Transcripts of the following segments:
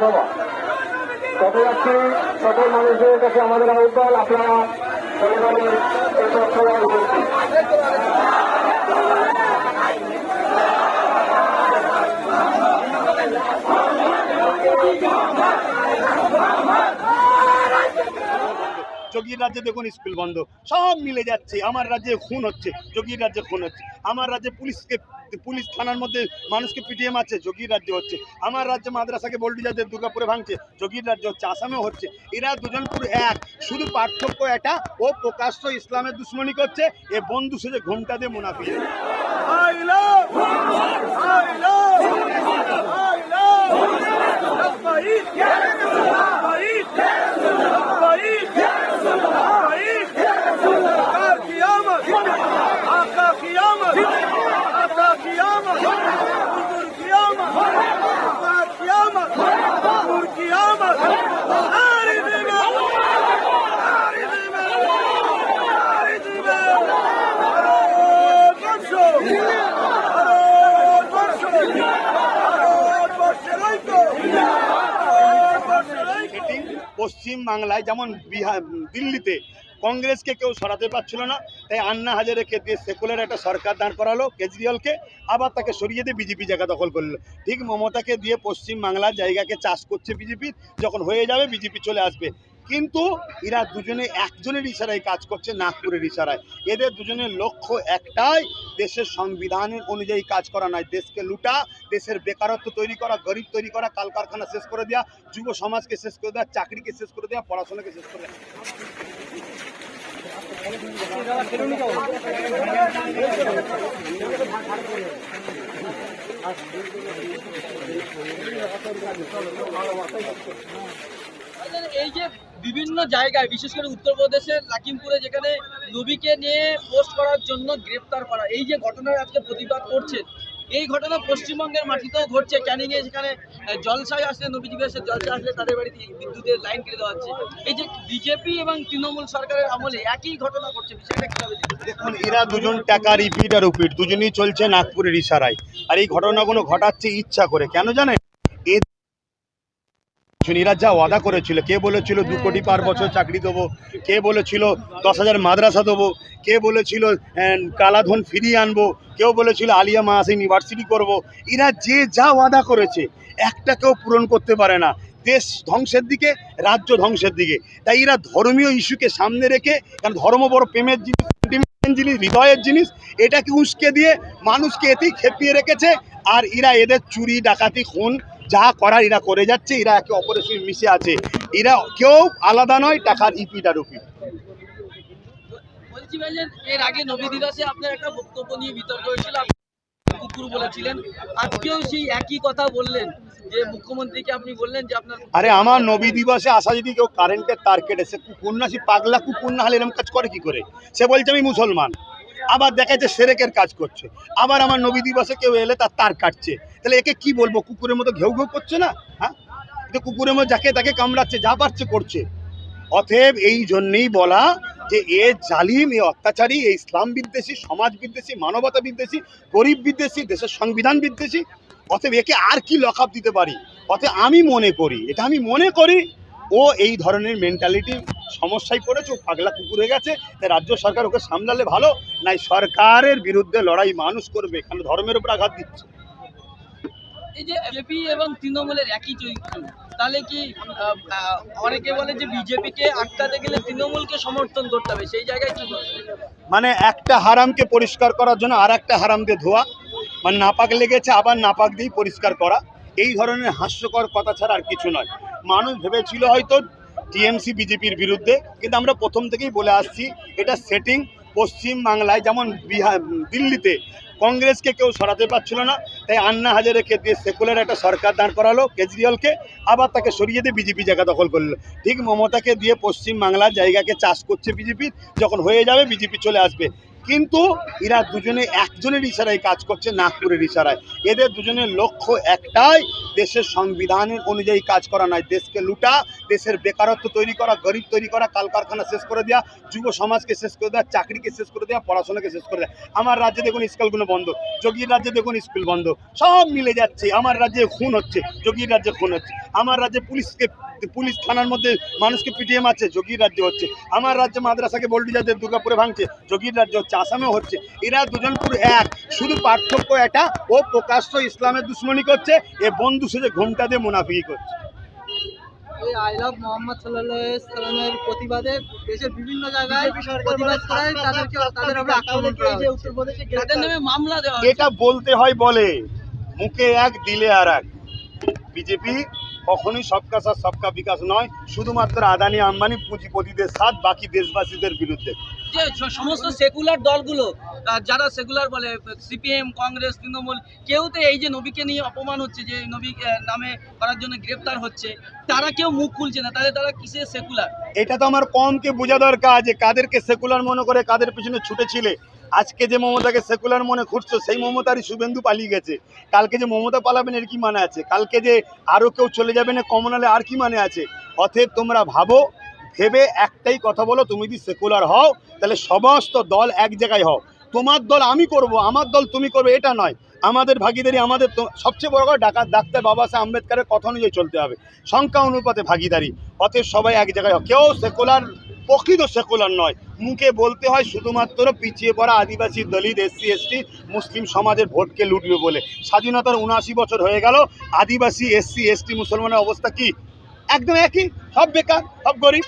সভা। সকল মানুষদের কাছে আমাদের আহ্বান আপনারা যোগীর রাজ্যে দেখুন, স্কুল বন্ধ। সব মিলে যাচ্ছে। আমার রাজ্যে খুন হচ্ছে। যোগীর রাজ্যে খুন হচ্ছে। আমার রাজ্যে পুলিশকে পুলিশ থানার মধ্যে মানুষকে পিটিএম আছে যোগীর রাজ্য হচ্ছে। আমার রাজ্যে মাদ্রাসাকে বোল্ডিজারদের দুর্গাপুরে ভাঙছে যোগীর রাজ্য হচ্ছে, আসামেও হচ্ছে। এরা দুজন পুরো এক। শুধু পার্থক্য এটা ও প্রকাশ্য ইসলামের দুশ্মনী করছে, এ বন্ধু সেজে ঘুমটা দিয়ে মুনাফি পশ্চিম বাংলায় যেমন বিহার, দিল্লিতে কংগ্রেসকে কেউ সরাতে পারছিল না, তাই আন্না হাজারেকে দিয়ে সেকুলার একটা সরকার দাঁড় করালো কেজরিওয়ালকে, আবার তাকে সরিয়ে দিয়ে বিজেপি জায়গা দখল করল। ঠিক মমতাকে দিয়ে পশ্চিম বাংলার জায়গাকে চাষ করছে বিজেপি, যখন হয়ে যাবে বিজেপি চলে আসবে। কিন্তু এরা দুজনে একজনের ইশারায় কাজ করছে, নাগপুরের ইশারায়। এদের দুজনের লক্ষ্য একটাই, দেশের সংবিধানের অনুযায়ী কাজ করা নয়। দেশকে লুটা, দেশের বেকারত্ব তৈরি করা, গরিব তৈরি করা, কলকারখানা শেষ করে দেওয়া যুব সমাজকে শেষ করে দেওয়া চাকরিকে শেষ করে দেওয়া পড়াশোনাকে শেষ করে দেওয়া এই যে বিভিন্ন জায়গায় বিশেষ করে উত্তরপ্রদেশের লাকিমপুরে যেখানে নবীকে নিয়ে পোস্ট করার জন্য গ্রেপ্তার করা এই যে ঘটনার আজকে প্রতিবাদ করছেন এই ঘটনা পশ্চিমবঙ্গের মাটিতেও ঘটছে। ক্যানিংয়ে আহ, জলসায় আসলে নবীজি এসে জলসা আসলে তাদের বাড়িতে বিদ্যুতের লাইন কেটে দেওয়া হচ্ছে। এই যে বিজেপি এবং তৃণমূল সরকারের আমলে একই ঘটনা ঘটছে বিষয়টা কীভাবে? দেখুন এরা দুজন টাকা রিপিট আর উপিট দুজনই চলছে নাগপুরের ইশারায়। আর এই ঘটনাগুলো ঘটাচ্ছে ইচ্ছা করে কেন জানেন? এ এরা যা ওয়াদা করেছিল, কে বলেছিল দু কোটি পার বছর চাকরি দেবো, কে বলেছিল দশ হাজার মাদ্রাসা দেবো, কে বলেছিল কালাধন ফিরিয়ে আনব, কেউ বলেছিল আলিয়া মাস ইউনিভার্সিটি করব, এরা যে যা ওয়াদা করেছে, একটা কেউ পূরণ করতে পারে না। দেশ ধ্বংসের দিকে, রাজ্য ধ্বংসের দিকে। তাই এরা ধর্মীয় ইস্যুকে সামনে রেখে, কারণ ধর্ম বড় প্রেমের জিনিস জিনিস, হৃদয়ের জিনিস, এটাকে উস্কে দিয়ে মানুষকে এতেই খেপিয়ে রেখেছে, আর এরা এদের চুরি, ডাকাতি, খুন যা করার এরা করে যাচ্ছে এরা একে অপরের সঙ্গে মিশে আছে। এরা কেউ আলাদা নয় টাকার ইপিট আর উপিট বলছি ভাই যে এর আগে নবী দিবসে আপনার একটা বক্তব্য নিয়ে বিতর্ক হয়েছিল কুকুর বলেছিলেন। আজকেও সেই একই কথা বললেন যে মুখ্যমন্ত্রীকে আপনি বললেন যে আপনার আরে আমার নবী দিবসে আসা যদি কেউ কারেন্টের তার কেটেছে কুকুর না সে পাগলা কুকুর না হলে এরকম কাজ করে কি করে? সে বলছে আমি মুসলমান। আবার দেখা যাচ্ছে সেরেকের কাজ করছে। আবার আমার নবী দিবসে কেউ এলে তার তার কাটছে। তাহলে একে কি বলব? কুকুরের মতো ঘেউ ঘেউ করছে না? হ্যাঁ? কুকুরের মতো যাকে তাকে কামড়াচ্ছে, যা পারছে করছে। অতএব এই জন্যেই বলা যে এ জালিম, এ অত্যাচারী এই ইসলাম বিদ্বেষী, সমাজ বিদ্বেষী, মানবতা বিদ্বেষী, গরিব বিদ্বেষী, দেশের সংবিধান বিদ্বেষী, অতএব একে আর কি লকআপ দিতে পারি? অতএব আমি মনে করি, এটা আমি মনে করি, ও এই ধরনের মেন্টালিটি সমস্যায় পড়েছে, ও পাগলা কুকুর হয়ে গেছে, তাই রাজ্য সরকার ওকে সামলালে ভালো, নাই সরকারের বিরুদ্ধে লড়াই মানুষ করবে কারণ ধর্মের উপর আঘাত দিচ্ছে। এই যে বিজেপি এবং তৃণমূলের একই চরিত্র, তাহলে কি অনেকে বলে যে বিজেপিকে আটকাতে গেলে তৃণমূলকে সমর্থন করতে হবে, সেই জায়গায় কি মানে একটা হারামকে পরিষ্কার করার জন্য আর একটা হারাম দিয়ে ধোয়া মানে নাপাক লেগেছে, আবার নাপাক দিয়েই পরিষ্কার করা, এই ধরনের হাস্যকর কথা ছাড়া আর কিছু নয়। মানুষ ভেবেছিল হয়তো টিএমসি, বিজেপির বিরুদ্ধে, কিন্তু আমরা প্রথম থেকেই বলে আসছি, এটা সেটিং পশ্চিম বাংলায় যেমন বিহার, দিল্লিতে কংগ্রেসকে কেউ সরাতে পারছিল না। তাই আন্না হাজারেকে দিয়ে সেকুলার একটা সরকার দাঁড় করালো, কেজরিওয়ালকে আবার তাকে সরিয়ে দিয়ে বিজেপি জায়গা দখল করল। ঠিক মমতাকে দিয়ে পশ্চিম বাংলার জায়গাকে চাষ করছে বিজেপি, যখন হয়ে যাবে বিজেপি চলে আসবে। কিন্তু এরা দুজনে একজনের ইশারায় কাজ করছে, নাগপুরের ইশারায়। এদের দুজনের লক্ষ্য একটাই, দেশের সংবিধানের অনুযায়ী কাজ করা নয়। দেশকে লুটা, দেশের বেকারত্ব তৈরি করা, গরিব তৈরি করা, কালকারখানা শেষ করে দেওয়া যুব সমাজকে শেষ করে দেওয়া চাকরিকে শেষ করে দেওয়া পড়াশোনাকে শেষ করে দেওয়া আমার রাজ্যে দেখুন স্কুলগুলো বন্ধ, যোগীর রাজ্যে দেখুন স্কুল বন্ধ। সব মিলে যাচ্ছে, আমার রাজ্যে খুন হচ্ছে, যোগীর রাজ্যে খুন হচ্ছে। আমার রাজ্যে পুলিশকে, পুলিশ থানার মধ্যে মানুষকে পিটিএম আছে যোগীর রাজ্যে হচ্ছে। আমার রাজ্যে মাদ্রাসাকে বল্ডিজাদের দুর্গাপুরে ভাঙছে, যোগীর রাজ্য হচ্ছে। আসামেও হচ্ছে। এরা দুজন পুরো এক। শুধু পার্থক্য এটা ও প্রকাশ্য ইসলামের দুশ্মনী করছে এ বন্ধু সেজে ঘুমটা দিয়ে মুনাফিকি করছে। এই আই লাভ মোহাম্মদ সাল্লামের প্রতিবাদে দেশের বিভিন্ন জায়গায় প্রতিবাদ করায় তাদেরকে তাদের উপরে আক্রমণ করা হচ্ছে। তাদের নামে মামলা দেওয়া এটা বলতে হয় বলে মুখে এক দিলে আর এক। বিজেপি কখনোই সবকা সাথ সবকা বিকাশ নয় শুধুমাত্র আদানি আম্বানি পুঁজিপতিদের সাথ বাকি দেশবাসীদের বিরুদ্ধে। যে সমস্ত সেকুলার দলগুলো যারা সেকুলার বলে সিপিএম কংগ্রেস তৃণমূল কেউ তো এই যে নবীকে নিয়ে অপমান হচ্ছে যে নবী নামে করার জন্য গ্রেপ্তার হচ্ছে তারা কেউ মুখ খুলছে না তাহলে তারা কিসের সেকুলার এটা তো আমার কমকে বোঝা দরকার যে কাদেরকে সেকুলার মনে করে কাদের পিছনে ছুটেছিলে। আজকে যে মমতাকে সেকুলার মনে খুঁজছো, সেই মমতারই শুভেন্দু পালিয়ে গেছে। কালকে যে মমতা পালাবেন, এর কি মানে আছে? কালকে যে আরও কেউ চলে যাবে না কমনালে আর কি মানে আছে? অতএব তোমরা ভাবো, ভেবে একটাই কথা বলো, তুমি যদি সেকুলার হও, তাহলে সমস্ত দল এক জায়গায় হও। তোমার দল আমি করব, আমার দল তুমি করবে, এটা নয়। আমাদের ভাগিদারি, আমাদের সবচেয়ে বড় কথা ডাকাত ডাক্তার বাবা সাহেব আম্বেদকারের কথা অনুযায়ী চলতে হবে। সংখ্যা অনুপাতে ভাগিদারি। অতএব সবাই এক জায়গায় হোক কেউ সেকুলার প্রকৃত সেকুলার নয়। মুখে বলতে হয় শুধুমাত্র পিছিয়ে পড়া আদিবাসী দলিত এসসি এসটি মুসলিম সমাজের ভোটকে লুটবে বলে। স্বাধীনতার উনআশি বছর হয়ে গেল আদিবাসী এসসি এসটি মুসলমানের অবস্থা কি? একদম একই সব বেকার সব গরিব।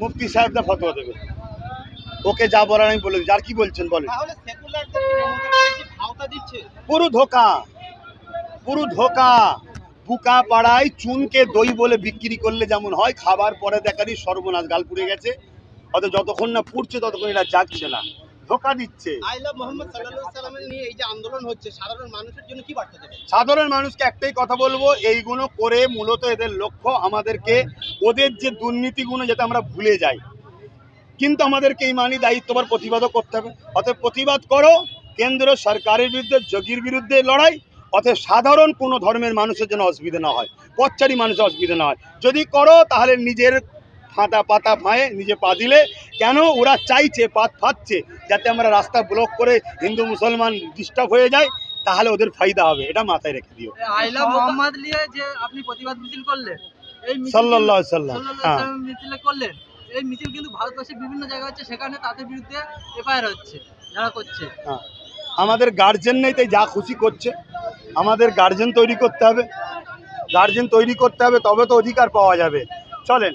মুফতি সাহেবরা ফতোয়া দেবে। ওকে যা বলার আমি বলে আর কি বলছেন বলেন? দিচ্ছে? পুরো ধোকা। পুরো ধোকা। বুকা পাড়ায় চুনকে দই বলে বিক্রি করলে যেমন হয় খাবার পরে দেখারই সর্বনাশ গাল পুড়ে গেছে। অত যতক্ষণ না পুড়ছে ততক্ষণ এটা যাচ্ছে না। ধোকা দিচ্ছে। সাধারণ মানুষকে একটাই কথা বলব এইগুলো করে মূলত এদের লক্ষ্য আমাদেরকে ওদের যে দুর্নীতিগুলো যাতে আমরা ভুলে যাই। কিন্তু আমাদেরকে এই মানি দায়িত্ববার প্রতিবাদও করতে হবে। অতএব প্রতিবাদ করো কেন্দ্র সরকারের বিরুদ্ধে যোগীর বিরুদ্ধে লড়াই অতএব সাধারণ কোনো ধর্মের মানুষের জন্য অসুবিধা না হয়। পথচারী মানুষের অসুবিধা না হয়। যদি করো তাহলে নিজের ফাঁটা পাতা ফাঁয়ে নিজে পা দিলে কেন ওরা চাইছে পাত ফাচ্ছে যাতে আমরা রাস্তা ব্লক করে হিন্দু মুসলমান ডিস্টার্ব হয়ে যায় তাহলে ওদের ফায়দা হবে। এটা মাথায় রেখে দিও। আই লাভ মোহাম্মদ নিয়ে যে আপনি প্রতিবাদ মিছিল করলেন এই সাল্লাল্লাহু সাল্লাম হ্যাঁ। মিছিল করলেন এই মিছিল কিন্তু ভারতবর্ষের বিভিন্ন জায়গা হচ্ছে সেখানে তাদের বিরুদ্ধে এফআইআর হচ্ছে যারা করছে। হ্যাঁ। আমাদের গার্জেন নেই তাই যা খুশি করছে। আমাদের গার্জেন তৈরি করতে হবে। গার্জেন তৈরি করতে হবে তবে তো অধিকার পাওয়া যাবে। চলেন।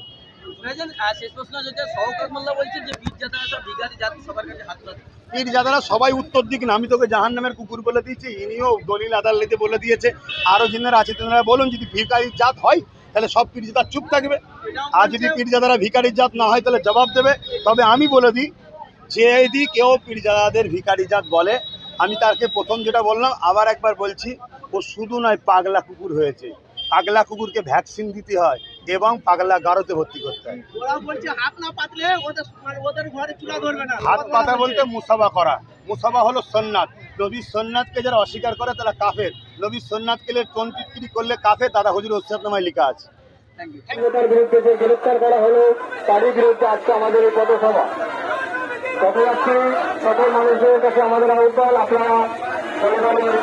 পীর যাদারা সবাই উত্তর দিক না আমি তোকে জাহান নামের কুকুর বলে দিয়েছি ইনিও দলিল আদালতে বলে দিয়েছে। আরও যিনারা আছে তেনারা বলুন যদি ভিকারি জাত হয় তাহলে সব পীর জাদার চুপ থাকবে। আর যদি পীর জাদারা ভিকারির জাত না হয় তাহলে জবাব দেবে। তবে আমি বলে দিই যে যদি কেউ পীর জাদাদের ভিকারি জাত বলে আমি তাকে প্রথম যেটা বললাম আবার একবার বলছি ও শুধু নয় পাগলা কুকুর হয়েছে। পাগলা কুকুরকে ভ্যাকসিন দিতে হয় এবং পাগলা গারোতে ভর্তি করতে হয়। ওরা বলছে হাত না পাতলে ওদের ওদের ঘরে চুলা ধরবে না। হাত পাতা বলতে মুসাফা করা। মুসাফা হলো সন্ন্যাত নবীর সন্ন্যাতকে যারা অস্বীকার করে তারা কাফের। নবীর সন্ন্যাতকে টন্টিটকিরি করলে কাফের দাদা হুজুর ওসিয়াতনামায় লেখা আছে। থ্যাংক বিরুদ্ধে যে গ্রেপ্তার করা হলো তারই বিরুদ্ধে আজকে আমাদের এই পথসভা পথযাত্রী সকল মানুষদের কাছে আমাদের আহ্বান আপনারা পরিবারের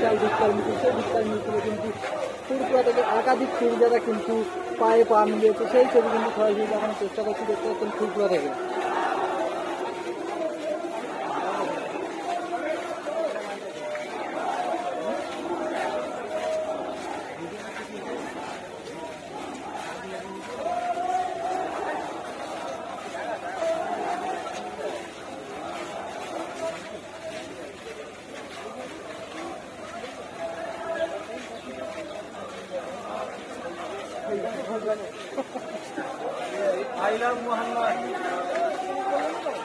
সেই বিস্তার মিছিলে কিন্তু একাধিক পায়ে পা মিলিয়েছে। সেই ছবি কিন্তু সরাসরি দেখানোর চেষ্টা করছি দেখতে পাচ্ছেন থেকে। আইলাম